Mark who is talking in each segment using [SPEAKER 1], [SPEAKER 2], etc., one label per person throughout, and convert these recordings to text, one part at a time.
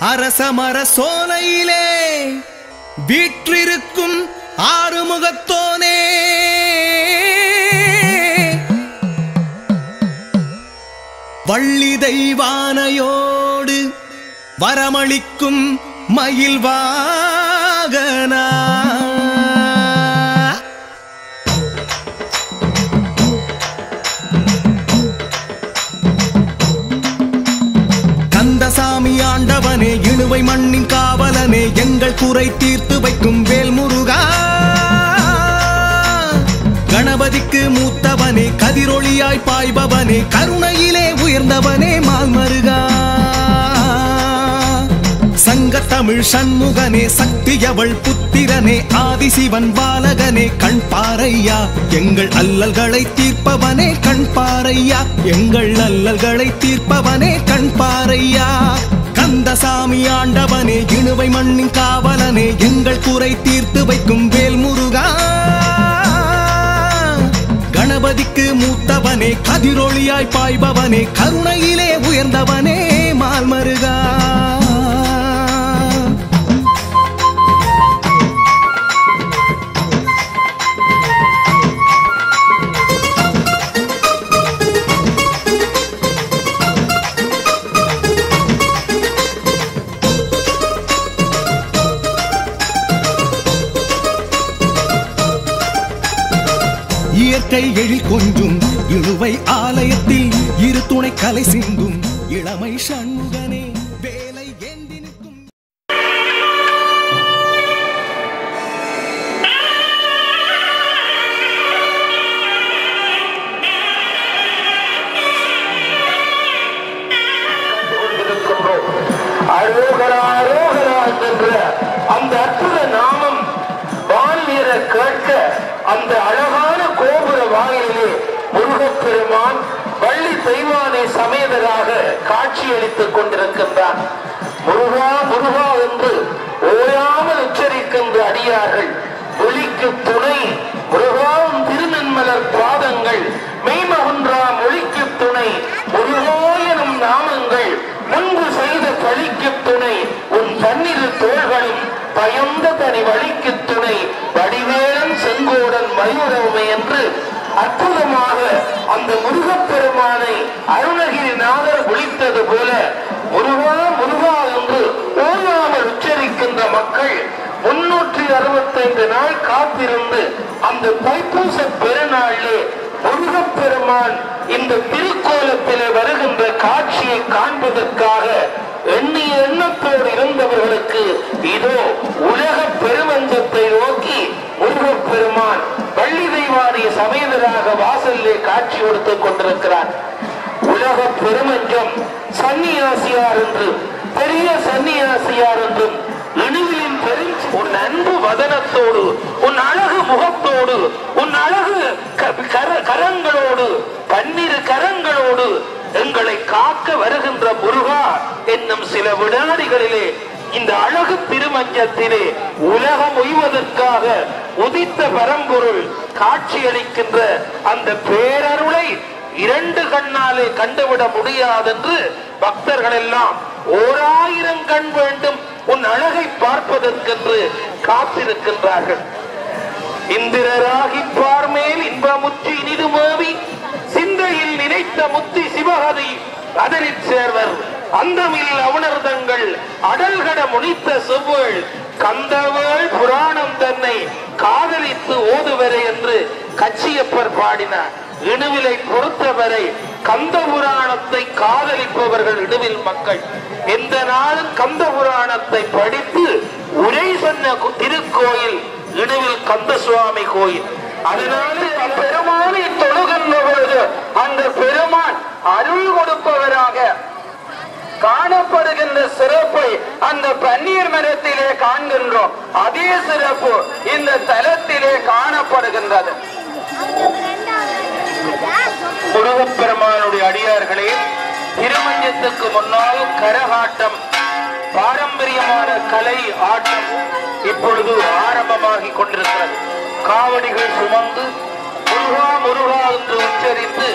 [SPEAKER 1] அரசமர சோலையிலே வீற்றிருக்கும் ஆறுமுகத்தோனே. வள்ளி தெய்வானையோடு வரமளிக்கும் மயில்வாகனா. கோவை மண்ணின் காவலனே எங்கள் குறை தீர்த்து வைக்கும் வேல் முருகா கணபதிக்கு மூத்தவனே கதிரொளியாய் பாய்பவனே கருணையிலே உயர்ந்தவனே மால்மருகா சங்க தமிழ் சண்முகனே சக்தியவள் புத்திரனே ஆதிசிவன் பாலகனே கண் பாறையா. எங்கள் அல்லல்களை தீர்ப்பவனே கண் பாறையா. எங்கள் அல்லல்களை தீர்ப்பவனே கண் பாறையா. கந்தசாமி ஆண்டவனே இணுவை மண்ணின் காவலனே எங்கள் குறை தீர்த்து வைக்கும் வேல் முருகா கணபதிக்கு மூத்தவனே கதிரொளியாய் பாய்பவனே கருணையிலே உயர்ந்தவனே மால்மருகா. இயற்கை எழில் கொஞ்சும். இழுவை ஆலயத்தில் இரு துணை கலை சிந்தும். இளமை சண்முகனே வேலை ஏந்தி நிற்கும்.
[SPEAKER 2] அரோகரா அரோகரா என்ற அந்த அற்புத நாமம் வானியர கேட்க அந்த அழகா வாயிலே முருகப்பெருமான் வள்ளி தெய்வானை சமேதராக காட்சியளித்துக் கொண்டிருக்கின்றார் முருகா முருகா என்று ஓயாமல் உச்சரிக்கின்ற அடியார்கள் ஒளிக்கு துணை முருகாவும் திருநன்மலர் பாதங்கள் மெய்மகுன்றா மொழிக்கு துணை முருகா எனும் நாமங்கள் முன்பு செய்த பழிக்கு துணை உன் தன்னிரு தோள்களும் பயந்த தனி வழிக்கு துணை வடிவேல் செங்கோடன் மயூரவுமை என்று அற்புதமாக அந்த முருகப்பெருமானை அருணகிரிநாதர் ஒழித்தது போல முருகா முருகா என்று ஓயாமல் உச்சரிக்கின்ற மக்கள் முன்னூற்றி அறுபத்தைந்து நாள் காத்திருந்து அந்த தைப்பூச பெருநாளிலே முருகப்பெருமான் இந்த திருக்கோலத்திலே வருகின்ற காட்சியை காண்பதற்காக எண்ணிய எண்ணத்தோடு இருந்தவர்களுக்கு இதோ உலக பெருமஞ்சத்தை நோக்கி முருகப்பெருமான் வள்ளி தெய்வாரிய சமேதராக வாசல்ல காட்சி கொடுத்துக் கொண்டிருக்கிறார். உலக பெருமஞ்சம் சன்னியாசியார் என்று பெரிய சன்னியாசியார் என்றும் இணுவிலின் பெரும் உன் அன்பு வதனத்தோடு உன் அழகு முகத்தோடு உன் அழகு கர- கரங்களோடு பன்னிரு கரங்களோடு எங்களை காக்க வருகின்ற முருகா என்னும் சில வினாடிகளிலே இந்த அழகு திருமஞ்சத்திலே உலகம் உய்வதற்காக உதித்த பரம்பொருள் காட்சியளிக்கின்ற அந்த பேரருளை இரண்டு கண்ணாலே கண்டுவிட முடியாதென்று பக்தர்கள் எல்லாம் ஓராயிரம் கண் வேண்டும் உன் அழகை பார்ப்பதற்கென்று காத்திருக்கின்றார்கள். இந்திரராகி பார்மேல் இன்பமுற்றி இனிது மேவி சிந்தையில் நினைத்த முத்தி சிவகதி அதனிற் சேர்வர் அந்தமில் அவனர்தங்கள் அடல்கட முனித்த செவ்வள் கந்தவள் புராணம் தன்னை காதலித்து ஓதுவரை என்று கச்சியப்பர் பாடினார். இணுவிலை பொறுத்தவரை கந்த புராணத்தை காதலிப்பவர்கள் இடுவில் மக்கள். எந்த நாளும் கந்த புராணத்தை படித்து உரை சொன்ன கு- திருக்கோயில் இடுவில் கந்த சுவாமி கோயில். அதனால பெருமானை தொழுகின்ற பொழுது அந்த பெருமான் அருள் கொடுப்பவராக காணப்படுகின்ற சிறப்பை அந்த பன்னீர் மரத்திலே காண்கின்றோம். அதே சிறப்பு இந்த தலத்திலே காணப்படுகின்றது. முருகப்பெருமானுடைய அடியார்களே திருமஞ்சத்துக்கு முன்னால் கரகாட்டம் பாரம்பரியமான கலை ஆட்டம் இப்பொழுது ஆரம்பமாகி கொண்டிருக்கிறது. காவடிகள் சுமந்து முருகா முருகா என்று உச்சரித்து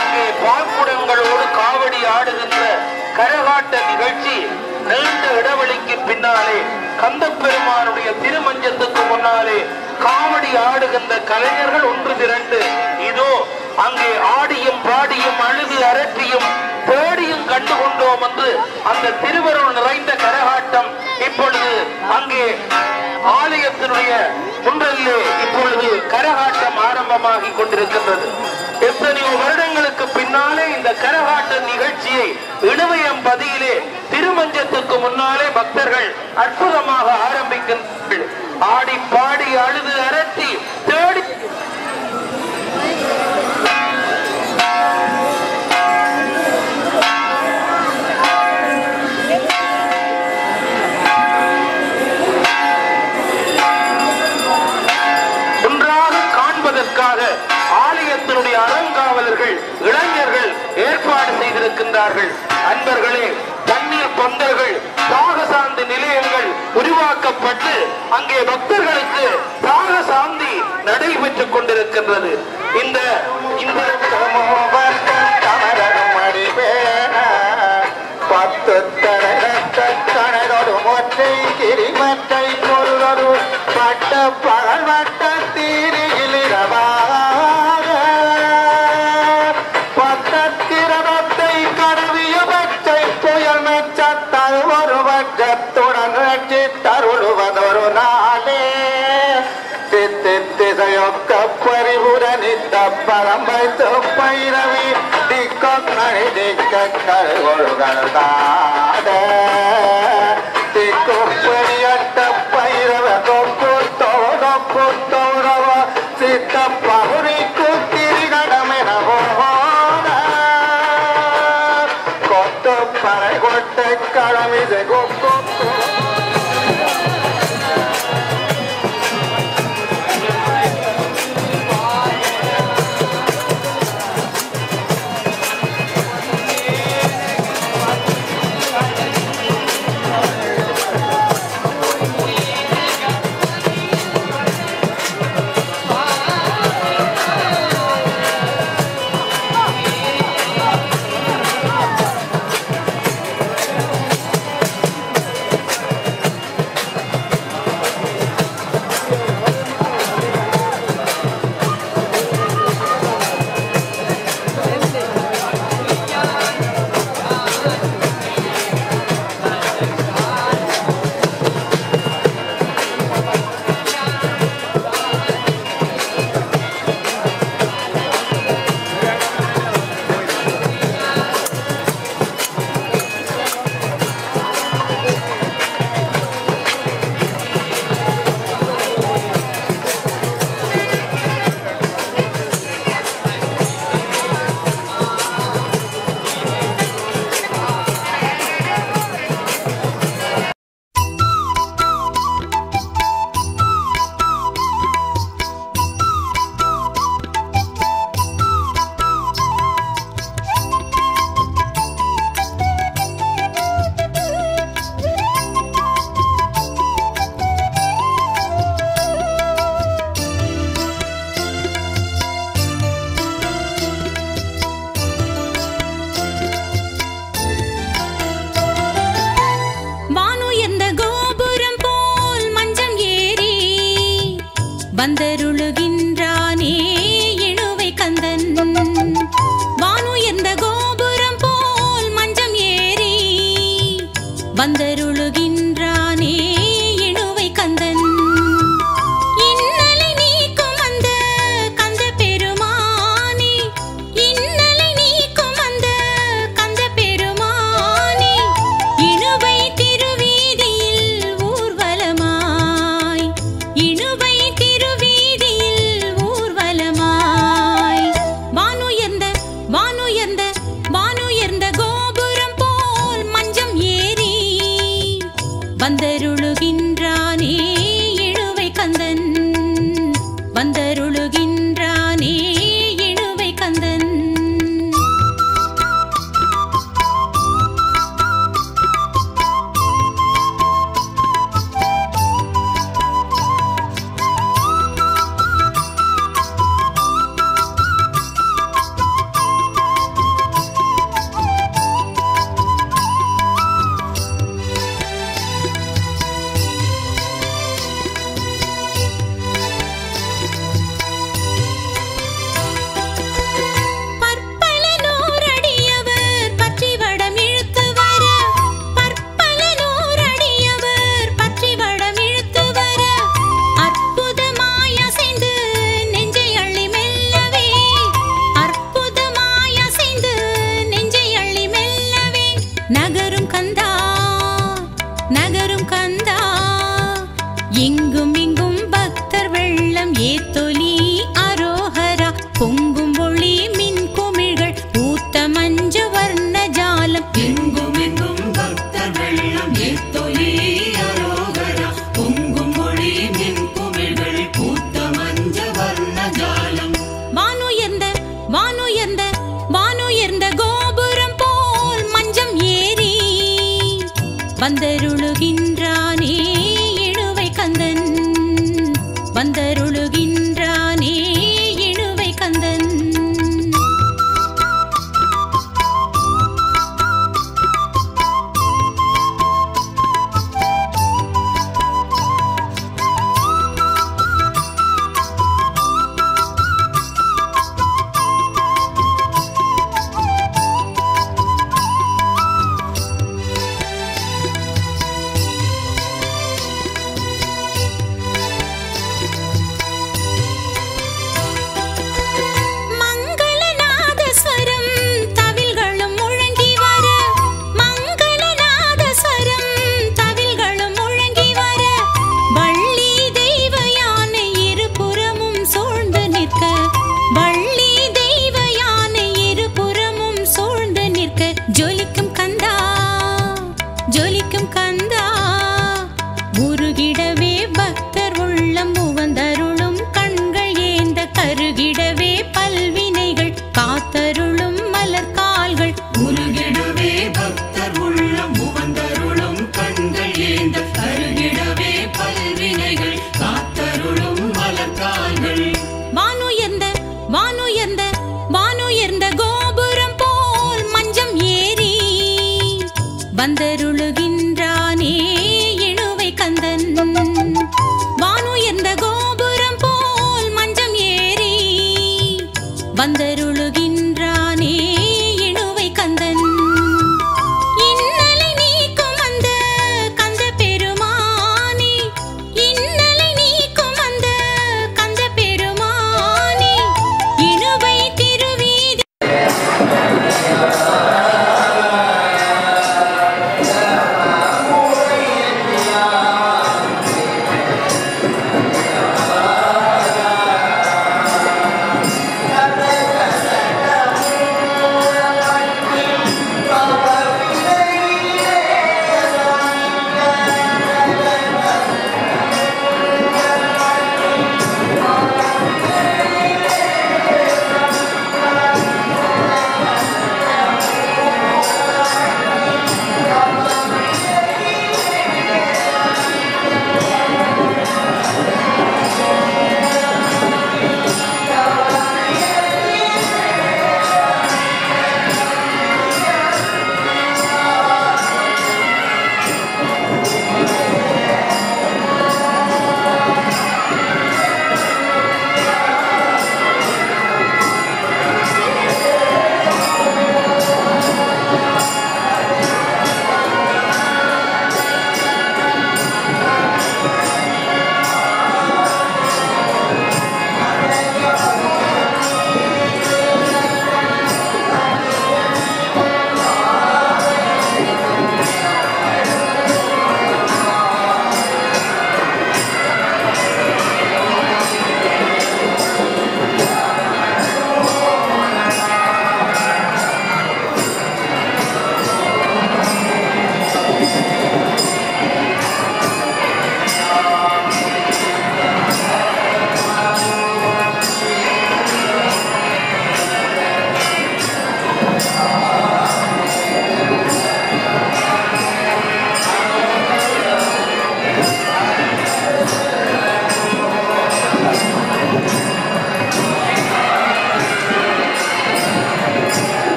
[SPEAKER 2] அங்கே பால்குடங்களோடு காவடி ஆடுகின்ற கரகாட்ட நிகழ்ச்சி நீண்ட கந்த பெருமானுடைய திருமஞ்சத்துக்கு முன்னாலே காமெடி ஆடுகின்ற கலைஞர்கள் ஒன்று திரண்டு இதோ அங்கே ஆடியும் பாடியும் அழுது அரற்றியும் தேடியும் கண்டு கொண்டோம் என்று அந்த திருவருள் நிறைந்த கரகாட்டம் இப்பொழுது அங்கே ஆலயத்தினுடைய முன்றல்லே இப்பொழுது கரகாட்டம் ஆரம்பமாகி கொண்டிருக்கின்றது. எத்தனையோ வருடங்களுக்கு பின்னாலே இந்த கரகாட்ட நிகழ்ச்சியை இணுவயம் பதியிலே திருமஞ்சத்துக்கு முன்னாலே பக்தர்கள் அற்புதமாக ஆரம்பிக்கின்றார்கள் ஆடி பாடி அழுது அரட்டி தேடி ஆலயத்தினுடைய அறங்காவலர்கள் இளைஞர்கள் ஏற்பாடு செய்திருக்கின்றார்கள். அன்பர்களே தண்ணீர் தொண்டர்கள் சாகசாந்தி நிலையங்கள் உருவாக்கப்பட்டு அங்கே பக்தர்களுக்கு சாகசாந்தி நடைபெற்றுக் கொண்டிருக்கின்றது. இந்த
[SPEAKER 3] பத்து தனதொரு ஒற்றை கிரிமற்றை பொருளொரு பட்ட பகல் வட்ட
[SPEAKER 4] కరుణాలే తెత్తెత్తెద యొక్క పరిపురని తప్పరమై తొప్పైనవి దిక్కొక్కడి దిక్కడు
[SPEAKER 3] గడతా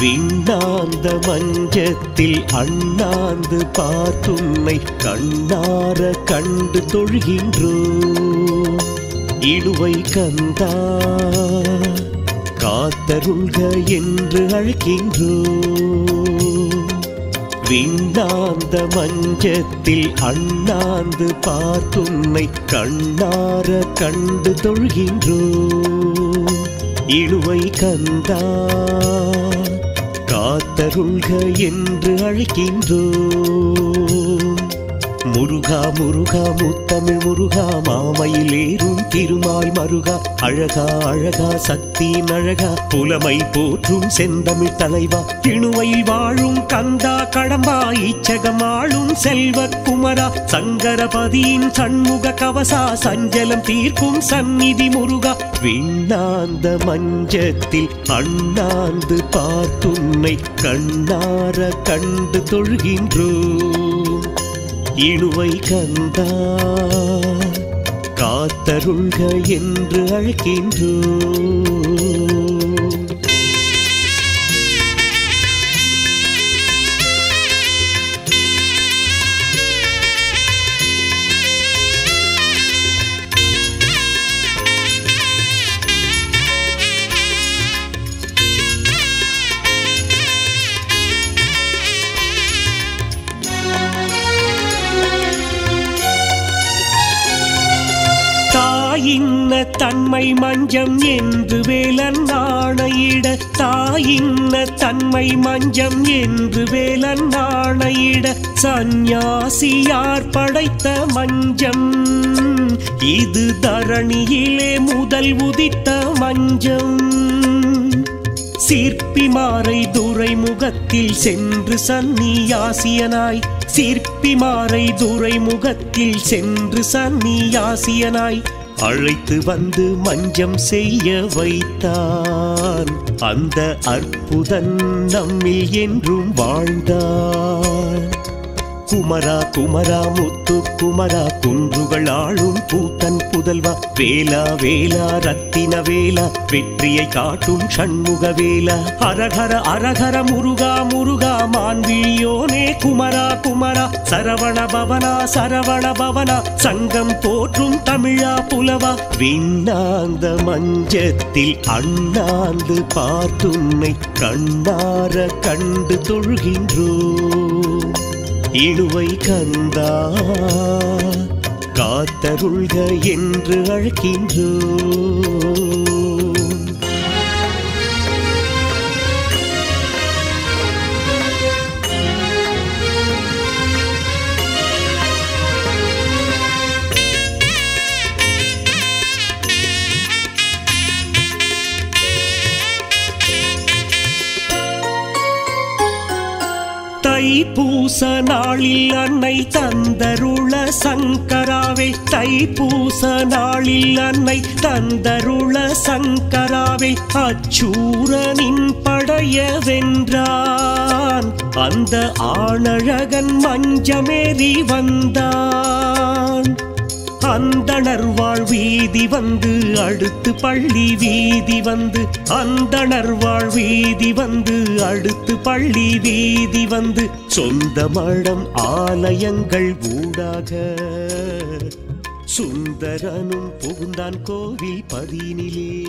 [SPEAKER 5] விண்ணாந்த மஞ்சத்தில் அண்ணாந்து பார்த்துன்னை கண்ணார கண்டு தொழுகின்றோ. இழுவை கந்தா காத்தருள்க என்று அழைக்கின்றோ. விண்ணாந்த மஞ்சத்தில் அண்ணாந்து பார்த்துன்னை கண்ணார கண்டு தொழுகின்றோ. இழுவை கந்தா காத்தருள்க என்று அழைக்கின்றோ முருகா முருகா முத்தமிழ் முருகா மாமையிலேறும் திருமால் மருகா. அழகா அழகா சக்தியின் அழகா புலமை போற்றும் செந்தமிழ் தலைவா. இணுவையில் வாழும் கந்தா கடம்பா ஈச்சகம் ஆளும் செல்வ குமரா. சங்கரபதியின் சண்முக கவசா சஞ்சலம் தீர்க்கும் சந்நிதி முருகா. விண்ணாந்த மஞ்சத்தில் அண்ணாந்து பார்த்துன்னை கண்ணார கண்டு தொழுகின்றோ. இழுவை கந்தா காத்தருள்க என்று அழைக்கின்றோ மஞ்சம் என்று வேலன் நாணையிட தாயின்ன தன்மை மஞ்சம் என்று வேலன் நாணையிட சந்நியாசியார் படைத்த மஞ்சம். இது தரணியிலே முதல் உதித்த மஞ்சம். சிற்பிமாரை துறைமுகத்தில் சென்று சன்னியாசியனாய் சந்நியாசியனாய் சிற்பிமாரை துறைமுகத்தில் சென்று சன்னியாசியனாய் அழைத்து வந்து மஞ்சம் செய்ய வைத்தான். அந்த அற்புதன் நம்மில் என்றும் வாழ்ந்தான். குமரா குமரா முத்து குமரா குன்றுகள் ஆளும் பூத்தன் புதல்வா. வேலா வேலா ரத்தின வேலா வெற்றியை காட்டும் சண்முக வேலா. அரகர அரகர முருகா முருகா மான்விழியோனே குமரா குமரா. சரவண பவனா சரவண பவனா சங்கம் போற்றும் தமிழா புலவா. விண்ணாந்த மஞ்சத்தில் அண்ணாந்து பார்த்துன்னை கண்ணார கண்டு தொழுகின்றோ. இழுவை கந்தா காத்தருள்க என்று அழைக்கின்றோ தைப்பூச நாளில் அன்னை தந்தருள சங்கராவே. தைப்பூச நாளில் அன்னை தந்தருள சங்கராவே. அச்சூரனின் படைய வென்றான் அந்த ஆணழகன் மஞ்சமேறி வந்தான். அந்தணர் வாழ் வீதி வந்து அடுத்து பள்ளி வீதி வந்து. அந்தணர் வாழ் வீதி வந்து அடுத்து பள்ளி வீதி வந்து. சொந்த மடம் ஆலயங்கள் ஊடாக. சுந்தரனும் புகுந்தான் கோவில் பதினிலே.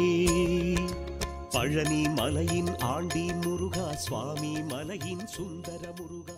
[SPEAKER 5] பழனி மலையின் ஆண்டி முருகா சுவாமி மலையின் சுந்தர முருகா